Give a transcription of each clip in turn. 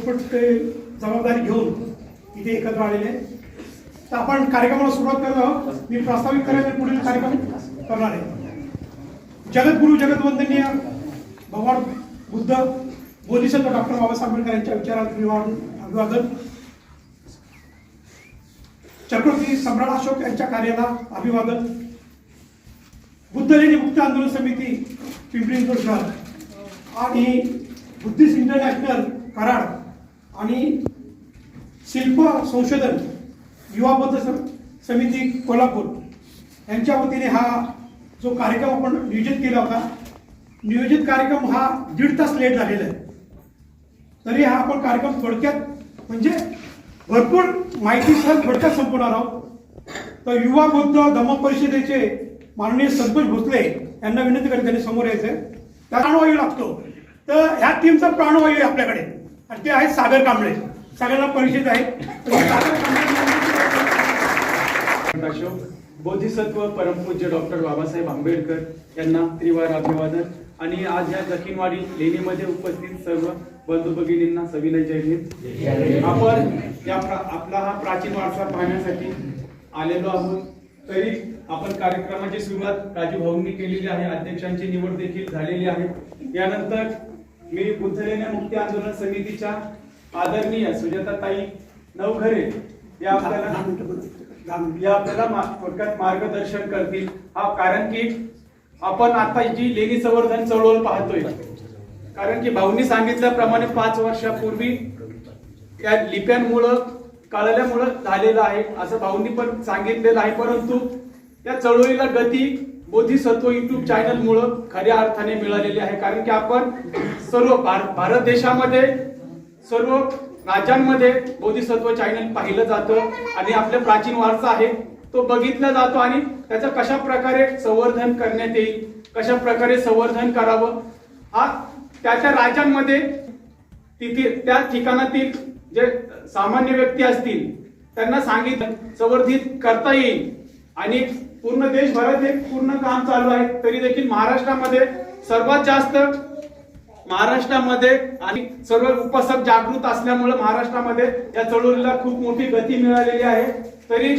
त्यांनी ते जबाबदारी घेऊन इथे एकत्र आलेले तर आपण कार्यक्रमाला सुरुवात करत आहोत मी प्रास्ताविक करायला पुढील कार्यक्रम करणार आहे. जगद्गुरु जगदवंदनीय भगवान बुद्ध बोधिसत्व डॉक्टर बाबासाहेब आंबेडकर यांच्या विचारात अभिवादन. चक्रवर्ती सम्राट अशोक यांच्या कार्याला अभिवादन. बुद्धलेनी मुक्त आंदोलन समिती पिंपरी शहर. आणि बुद्धिस्ट इंटरनॅशनल कराड. आणि शिल्प संशोधन युवा बद्ध समिती कोल्हापूर यांच्या वतीने हा जो कार्यक्रम आपण नियोजित केला होता नियोजित कार्यक्रम हा दीड तास लेट झालेला आहे. तरी हा आपण कार्यक्रम थोडक्यात म्हणजे भरपूर माहितीसह थोडक्यात संपवणार आहोत. तर युवा बौद्ध धम्म परिषदेचे माननीय संतोष भोसले यांना विनंती करते त्यांनी समोर यायचं त्या प्राणवायू लागतो. तर ह्या टीमचा प्राणवायू आहे आपल्याकडे. आणि ते आहेत सागर कांबळे. सगळ्यांना परिचित आहे. अशोक बोधिसत्व परमपूज्य डॉक्टर बाबासाहेब आंबेडकर यांना त्रिवार अभिवादन. आणि आज या जखीनवाडी लेणीमध्ये उपस्थित सर्व बंधू भगिनींना सविनय जय हिंद. आपण या आपला हा प्राचीन वारसा पाहण्यासाठी आलेलो आहोत. तरी आपण कार्यक्रमाची सुरुवात राजू भाऊंनी केलेली आहे. अध्यक्षांची निवड देखील झालेली आहे. यानंतर मी बुद्धलेण्या मुक्ती आंदोलन समितीच्या आदरणीय सुजाताताई नवघरे या आपल्याला या आपल्याला थोडक्यात मार्गदर्शन करतील. हा कारण की आपण आता जी लेणी संवर्धन चळवळ पाहतोय कारण की भाऊंनी सांगितल्याप्रमाणे पाच वर्षापूर्वी या लिप्यांमुळं कळल्यामुळं झालेलं आहे असं भाऊंनी पण सांगितलेलं आहे. परंतु या चळवळीला गती बोधिसत्व युट्यूब चॅनल मुळे खऱ्या अर्थाने मिळालेले आहे. कारण की आपण सर्व भार- भारत देशामध्ये सर्व राज्यांमध्ये बोधिसत्व चॅनल पाहिलं जातं आणि आपलं प्राचीन वारसा आहे तो बघितला जातो आणि त्याचं कशा प्रकारे संवर्धन करण्यात येईल कशा प्रकारे संवर्धन करावं हा त्याच्या राज्यांमध्ये तिथे त्या ठिकाणातील जे सामान्य व्यक्ती असतील त्यांना सांगितलं संवर्धित करता येईल. आणि पूर्ण देशभरात हे पूर्ण काम चालू आहे. तरी देखील महाराष्ट्रामध्ये सर्वात जास्त महाराष्ट्रामध्ये आणि सर्व उपासक जागृत असल्यामुळे महाराष्ट्रामध्ये या चळवळीला खूप मोठी गती मिळालेली आहे. तरी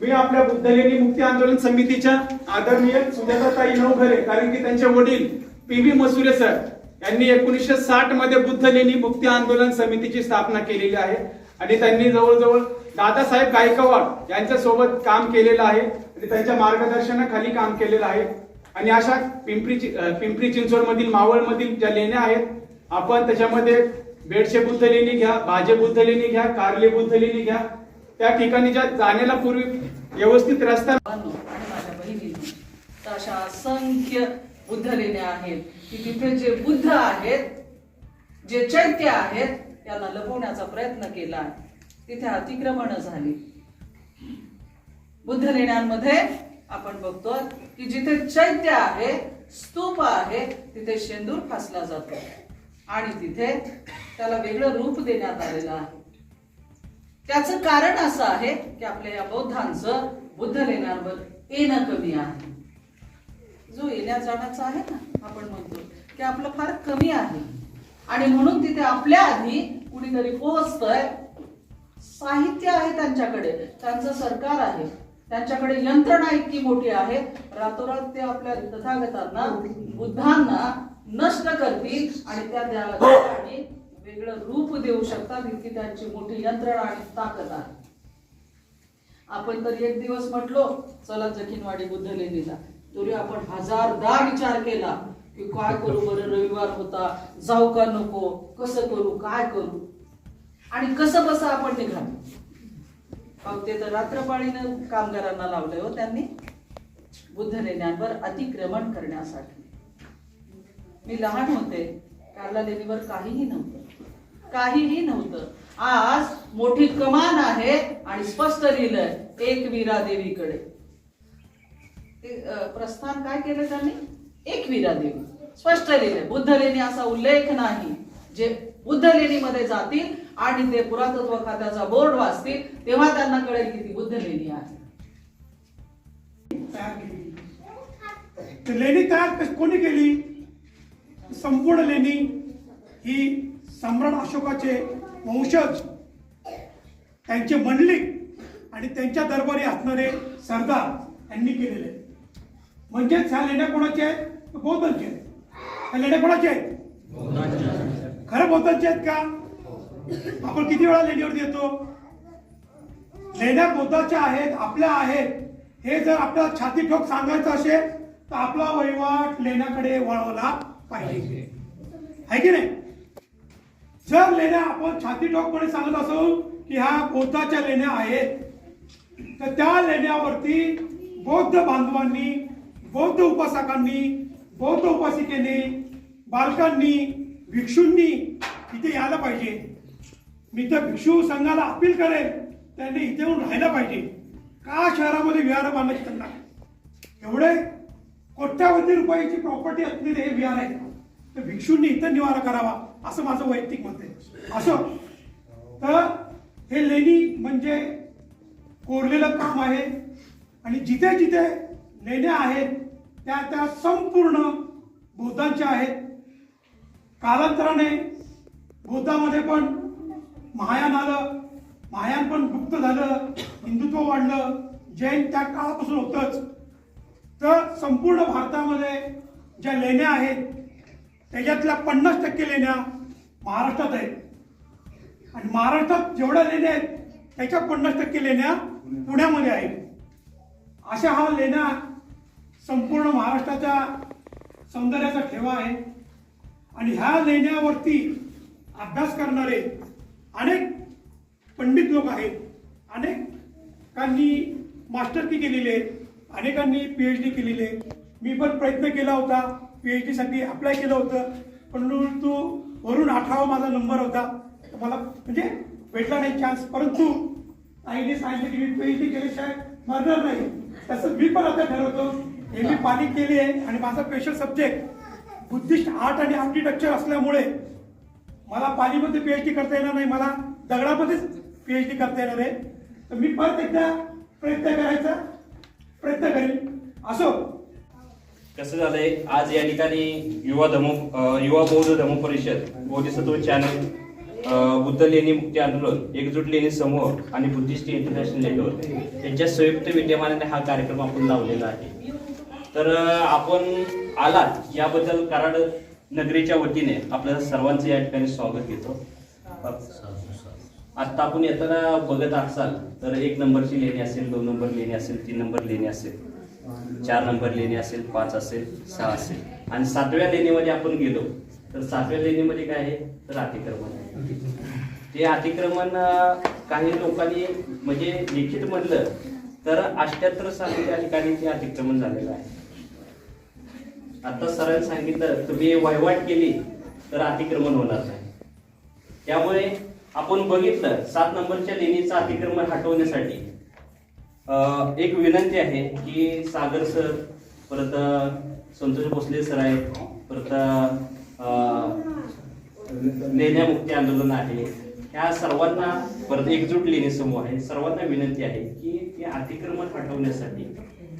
मी आपल्या बुद्धलेणी मुक्ती आंदोलन समितीच्या आदरणीय सुजाताताई नवघरे कारण की त्यांचे वडील पी व्ही मसुरे सर यांनी एकोणीसशे साठमध्ये बुद्धलेणी मुक्ती आंदोलन समितीची स्थापना केलेली आहे. आणि त्यांनी जवळजवळ दादासाहेब गायकवाड यांच्यासोबत काम केलेलं आहे. आणि त्यांच्या मार्गदर्शनाखाली काम केलेलं आहे. आणि अशा पिंपरी पिंपरी चिंचवडमधील मावळमधील ज्या लेण्या आहेत आपण त्याच्यामध्ये बेडशे बुद्ध लेणी घ्या भाजे बुद्ध लेणी घ्या कारले बुद्ध लेणी घ्या. त्या ठिकाणी ज्या जाण्याला पूर्वी व्यवस्थित रस्ता आणि माझ्या बहिणींनो तर अशा असंख्य बुद्ध लेण्या आहेत की तिथे जे बुद्ध आहेत जे चैत्य आहेत त्यांना लपवण्याचा प्रयत्न केला आहे. तिथे अतिक्रमण झाली. बुद्ध लेण्यांमध्ये आपण बघतो की जिथे चैत्य आहे स्तूप आहे तिथे शेंदूर फासला जातो. आणि तिथे त्याला वेगळं रूप देण्यात आलेलं आहे. त्याचं कारण असं आहे की आपल्या या बौद्धांचं बुद्ध लेण्यांवर येणं कमी आहे. जो येण्या जाण्याचा आहे ना आपण म्हणतो की आपलं फार कमी आहे. आणि म्हणून तिथे आपल्या आधी कुणीतरी पोहोचतंय साहित्य आहे त्यांच्याकडे त्यांचं सरकार आहे. त्यांच्याकडे यंत्रणा इतकी मोठी आहे रातोरात ते आपल्या तथागतांना बुद्धांना नष्ट करतील आणि त्या त्या ठिकाणी वेगळं रूप देऊ शकतात इतकी त्यांची मोठी यंत्रणा आणि ताकद आहे. आपण तर एक दिवस म्हटलो चला जखीनवाडी बुद्ध लेणीला तरी आपण हजारदा विचार केला की काय करू बरं रविवार होता जाऊ का नको कसं करू काय करू? आणि कसं बसं आपण निघालो? अहो, ते तर रात्रपाळीनं कामगारांना लावलंय हो त्यांनी. बुद्ध लेण्यांवर अतिक्रमण करण्यासाठी. मी लहान होते कार्ला लेणीवर काहीही नव्हतं. काहीही नव्हतं. आज मोठी कमान आहे आणि स्पष्ट लिहिलंय एक वीरा देवीकडे. ते प्रस्थान काय केलं त्यांनी? एक वीरा देवी. स्पष्ट लिहिलंय बुद्ध लेणी असा उल्लेख नाही. जे बुद्ध लेणीमध्ये जातील आणि ते पुरातत्व खात्याचा बोर्ड वाचतील तेव्हा त्यांना कळेल की ती बुद्ध लेणी आहे लेणी तयार कोणी केली? संपूर्ण लेणी ही सम्राट अशोकाचे वंशज त्यांचे मंडलिक आणि त्यांच्या दरबारी असणारे सरदार यांनी केलेले. म्हणजेच ह्या लेण्या कोणाच्या आहेत? तर बौद्धांच्या आहेत. ह्या लेण्या कोणाच्या आहेत? खरं बौद्धांच्या आहेत का? आपण किती वेळा लेणीवरती येतो लेण्या बौद्धाच्या आहेत आपल्या आहेत. हे जर आपल्याला छाती ठोक सांगायचं असेल तर आपला वहिवाट लेण्याकडे वळवला पाहिजे. आहे की नाही? जर लेण्या आपण छाती ठोकपणे सांगत असू की ह्या बौद्धाच्या लेण्या आहेत तर त्या लेण्यावरती बौद्ध बांधवांनी बौद्ध उपासकांनी बौद्ध उपासिकेने बालकांनी भिक्षूंनी इथे यायला पाहिजे. मी त्या भिक्षू संघाला अपील करेन त्यांनी इथे येऊन राहायला पाहिजे. का शहरामध्ये विहार बांधायची त्यांना? एवढे कोट्यावधी रुपयाची प्रॉपर्टी असलेले हे विहार आहे तर भिक्षूंनी इथं निवारा करावा असं माझं वैयक्तिक मत आहे. असं. तर हे लेणी म्हणजे कोरलेलं काम आहे. आणि जिथे जिथे लेण्या आहेत त्या त्या संपूर्ण बौद्धांच्या आहेत. कालांतराने बौद्धामध्ये पण महायान आलं महायान पण गुप्त झालं हिंदुत्व वाढलं जैन त्या काळापासून होतंच. तर संपूर्ण भारतामध्ये ज्या लेण्या आहेत त्याच्यातल्या पन्नास टक्के लेण्या महाराष्ट्रात आहेत. आणि महाराष्ट्रात जेवढ्या लेण्या आहेत त्याच्या पन्नास टक्के लेण्या पुण्यामध्ये आहेत. अशा हा लेण्या संपूर्ण महाराष्ट्राच्या सौंदर्याचा ठेवा आहे. आणि ह्या लेण्यावरती अभ्यास करणारे अनेक पंडित लोक आहेत. अनेकांनी मास्टरकी केलेली आहे. अनेकांनी पी एच डी केलेली आहे. मी पण प्रयत्न केला होता. पी एच डीसाठी अप्लाय केलं होतं. परंतु वरून अठरावा माझा नंबर होता. मला म्हणजे भेटला नाही चान्स परंतु आईने सांगितलं की मी पी एच डी केल्याशिवाय मरणार नाही. तसं मी पण आता ठरवतो. हे मी पाणी केली आहे. आणि माझा स्पेशल सब्जेक्ट बुद्धिस्ट आर्ट आणि आर्किटेक्चर असल्यामुळे मला पालीमध्ये पीएचडी करता येणार नाही मला दगडामध्येच पीएचडी करता येणार आहे. तर मी परत एकदा प्रयत्न करायचा प्रयत्न करेन. असो. कसं झालंय आज या ठिकाणी युवा धमो युवा बौद्ध धमो परिषद बोधिसत्व चॅनल बुद्ध लेणी मुक्ती आंदोलन एकजूट लेणी समूह आणि बुद्धिस्ट इंटरनॅशनल नेटवर्क यांच्या संयुक्त विद्यमानाने हा कार्यक्रम आपण लावलेला आहे. तर आपण आलात याबद्दल कराड नगरीच्या वतीने आपल्या सर्वांचं या ठिकाणी स्वागत घेतो. आता आपण येताना बघत असाल तर एक नंबरची लेणी असेल दोन नंबर लेणी असेल तीन नंबर लेणी असेल चार नंबर लेणी असेल पाच असेल सहा असेल. आणि सातव्या लेणीमध्ये आपण गेलो तर सातव्या लेणीमध्ये काय आहे? तर अतिक्रमण आहे. ते अतिक्रमण काही लोकांनी म्हणजे लिखित म्हणलं तर अष्ट्याहत्तर साली त्या ठिकाणी ते अतिक्रमण झालेलं आहे. आता सरांनी सांगितलं तुम्ही वहिवाट केली तर अतिक्रमण होणार नाही. त्यामुळे आपण बघितलं सात नंबरच्या लेणीचं अतिक्रमण हटवण्यासाठी एक विनंती आहे की सागर सर परत संतोष भोसले सर आहेत परत लेण्यामुक्ती आंदोलन आहे. ह्या सर्वांना परत एकजूट लेणी समूह आहे. सर्वांना विनंती आहे की ते अतिक्रमण हटवण्यासाठी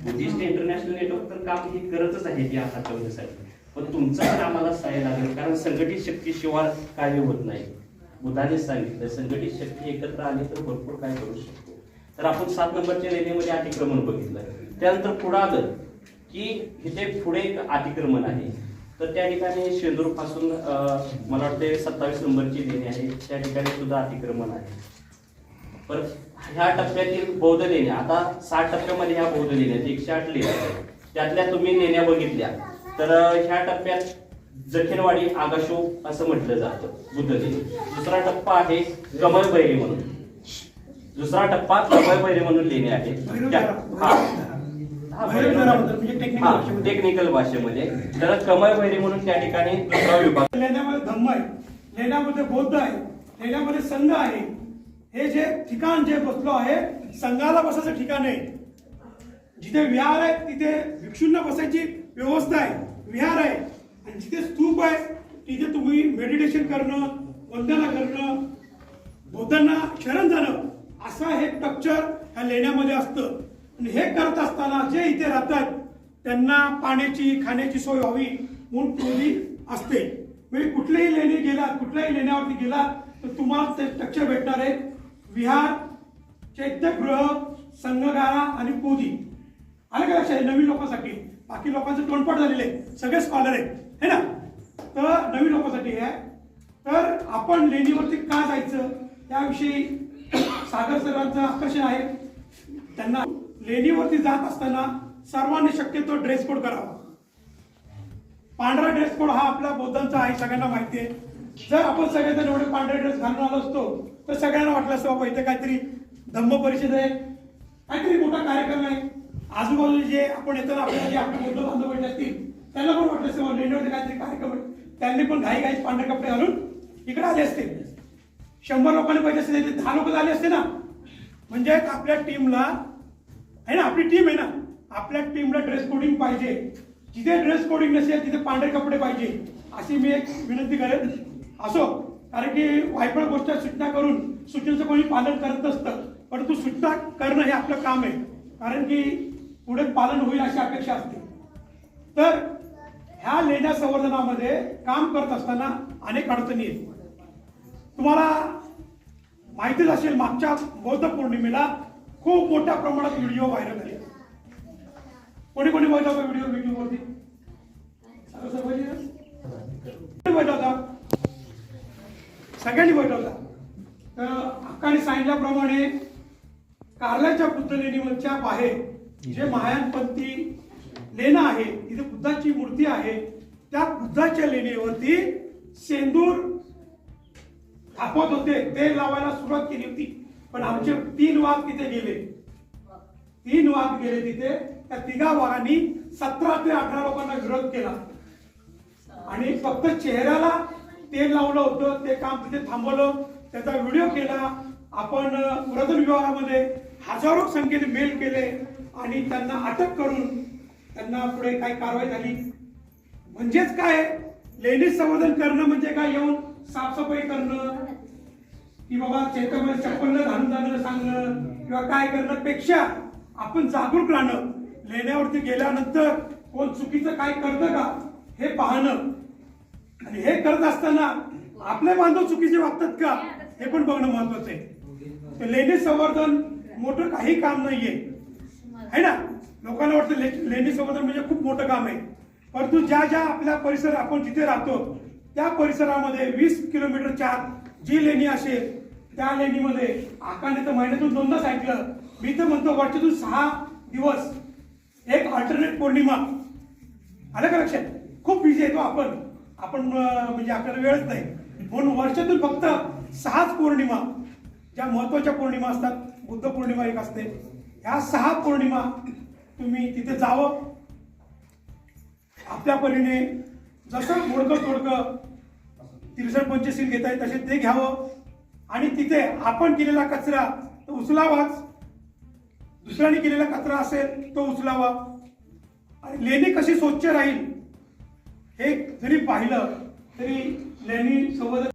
बुद्धिस्ट इंटरनॅशनल नेटवर्क तर काम ही करतच आहे ते हटवण्यासाठी पण तुमचं पण आम्हाला सहाय्य लागेल कारण संघटित शक्तीशिवाय कार्य होत नाही. बुद्धाने सांगितलं संघटित शक्ती एकत्र आली तर भरपूर काय करू शकतो. तर आपण सात नंबरच्या रेल्वेमध्ये अतिक्रमण बघितलं. त्यानंतर पुढं आलं की इथे पुढे एक अतिक्रमण आहे. तर त्या ठिकाणी शेंदूरपासून मला वाटते सत्तावीस नंबरची लेणी आहे. त्या ठिकाणी सुद्धा अतिक्रमण आहे. ह्या टप्प्यातील बौद्ध लेण्या आता साठ टप्प्यामध्ये ह्या बौद्ध लेण्या एकशे आठ लेण्या त्यातल्या तुम्ही लेण्या बघितल्या. तर ह्या टप्प्यात जखीरवाडी आगाशो असं म्हटलं जातं बुद्ध लेणी दुसरा टप्पा आहे कमळ बैरी म्हणून. दुसरा टप्पा कमळ बैरी म्हणून लेणी आहे हा. टेक्निकल भाषेमध्ये. तर कमळ बैरी म्हणून त्या ठिकाणी दुसरा विभाग. लेण्यामध्ये धम्म आहे. लेण्यामध्ये बौद्ध आहे. लेण्यामध्ये संघ आहे. हे जे ठिकाण जे बसलो आहे संघाला बसायचं ठिकाण आहे. जिथे विहार आहे तिथे भिक्षूंना बसायची व्यवस्था आहे. विहार आहे. आणि जिथे स्तूप आहे तिथे तुम्ही मेडिटेशन करणं वंदना करणं बौद्धांना शरण जाणं असं हे स्ट्रक्चर ह्या लेण्यामध्ये असतं. आणि हे करत असताना जे इथे राहतात त्यांना पाण्याची खाण्याची सोय व्हावी म्हणून ठेवली असते. म्हणजे कुठल्याही लेणी गेला कुठल्याही लेण्यावरती गेला तर तुम्हाला ते स्ट्रक्चर भेटणार आहे. विहार चैत्यगृह संघगारा आणि पोदी. आलं का लक्षात? नवीन लोकांसाठी. बाकी लोकांचं तोंडपाठ झालेले आहे सगळे स्कॉलर आहेत. है ना? तर नवीन लोकांसाठी आहे. तर आपण लेणीवरती का जायचं? त्याविषयी सागर सरांचं आकर्षण आहे. त्यांना लेणीवरती जात असताना सर्वांनी शक्यतो ड्रेस कोड करावा. पांढरा ड्रेस कोड हा आपल्या बौद्धांचा आहे. सगळ्यांना माहिती आहे. जर आपण सगळेजण एवढे पांढरे ड्रेस घालून आलो असतो तर सगळ्यांना वाटलं असतं बाबा इथे काहीतरी धम्म परिषद आहे. काहीतरी मोठा कार्यक्रम आहे. आजूबाजूला जे आपण येताना आपल्याला जे आपले बंधू बांधव भेटले असतील त्यांना पण वाटलं असतं बाबा काहीतरी कार्यक्रम आहे. त्यांनी पण घाई घाई पांढरे कपडे घालून इकडे आले असते. शंभर लोकांनी पाहिजे असते दहा लोक झाले असते ना. म्हणजे आपल्या टीमला आहे ना आपली टीम आहे ना आपल्या टीमला ड्रेस कोडिंग पाहिजे. जिथे ड्रेस कोडिंग नसेल तिथे पांढरे कपडे पाहिजे. अशी मी एक विनंती करेन. असो. कारण की वायफळ गोष्ट सूचना करून सूचनेचं कोणी पालन करत नसतं. परंतु सूचना करणं हे आपलं काम आहे. कारण की पुढे पालन होईल अशी अपेक्षा असते. तर ह्या लेण्या संवर्धनामध्ये काम करत असताना अनेक अडचणी आहेत. तुम्हाला माहितीच असेल मागच्या बौद्ध पौर्णिमेला खूप मोठ्या प्रमाणात व्हिडिओ व्हायरल झाले. कोणी कोणी बघितला होता व्हिडिओ व्हिडिओवरती? बघितला होता? सगळ्यांनी बैठवला. तर हक्काने सांगितल्याप्रमाणे कारल्याच्या बुद्ध लेणीवरच्या बाहेर जे महायानपंथी लेणं आहे तिथे बुद्धाची मूर्ती आहे त्या बुद्धाच्या लेणीवरती सेंदूर थापत होते. ते लावायला सुरुवात केली होती. पण आमचे तीन वाघ तिथे गेले. तीन वाघ गेले तिथे. त्या तिघा वाघांनी सतरा ते अठरा लोकांना विरोध केला. आणि फक्त चेहऱ्याला तेल लावलं होतं ते काम तिथे थांबवलं. त्याचा व्हिडिओ केला. आपण व्रतन विभागामध्ये हजारो संख्येने मेल केले आणि त्यांना अटक करून त्यांना पुढे काही कारवाई झाली. म्हणजेच काय? लेडीज संवर्धन करणं म्हणजे काय? येऊन साफसफाई करणं? की बाबा चेतामध्ये चप्पल घालून जाणं सांगणं? किंवा काय करणं? पेक्षा आपण जागरूक राहणं. लेण्यावरती गेल्यानंतर कोण चुकीचं काय करतं का? हे पाहणं. आणि हे करत असताना आपले बांधव चुकीचे वागतात का हे पण बघणं महत्वाचं आहे. तर लेणी संवर्धन मोठं काही काम नाहीये. आहे ना? लोकांना वाटतं ले- लेणी संवर्धन म्हणजे खूप मोठं काम आहे. परंतु ज्या ज्या आपल्या परिसर आपण जिथे राहतो त्या परिसरामध्ये वीस किलोमीटरच्या आत जी लेणी असेल त्या लेणीमध्ये आकाने तर महिन्यातून दोनदाच ऐकलं मी तर म्हणतो वर्षातून सहा दिवस एक अल्टरनेट पौर्णिमा. आलं का लक्षात? खूप बिझी येतो आपण. आपण म्हणजे आपल्याला वेळच नाही. म्हणून वर्षातून फक्त सहाच पौर्णिमा ज्या महत्त्वाच्या पौर्णिमा असतात बुद्ध पौर्णिमा एक असते. ह्या सहा पौर्णिमा तुम्ही तिथे जावं. आपल्या परीने जसं मोडकं तोडकं तिरसठ पंचशील घेत आहे तसे ते घ्यावं. आणि तिथे आपण केलेला कचरा तो उचलावाच. दुसऱ्याने केलेला कचरा असेल तो उचलावा. आणि लेणी कशी स्वच्छ राहील हे जरी पाहिलं तरी लेणी सोबत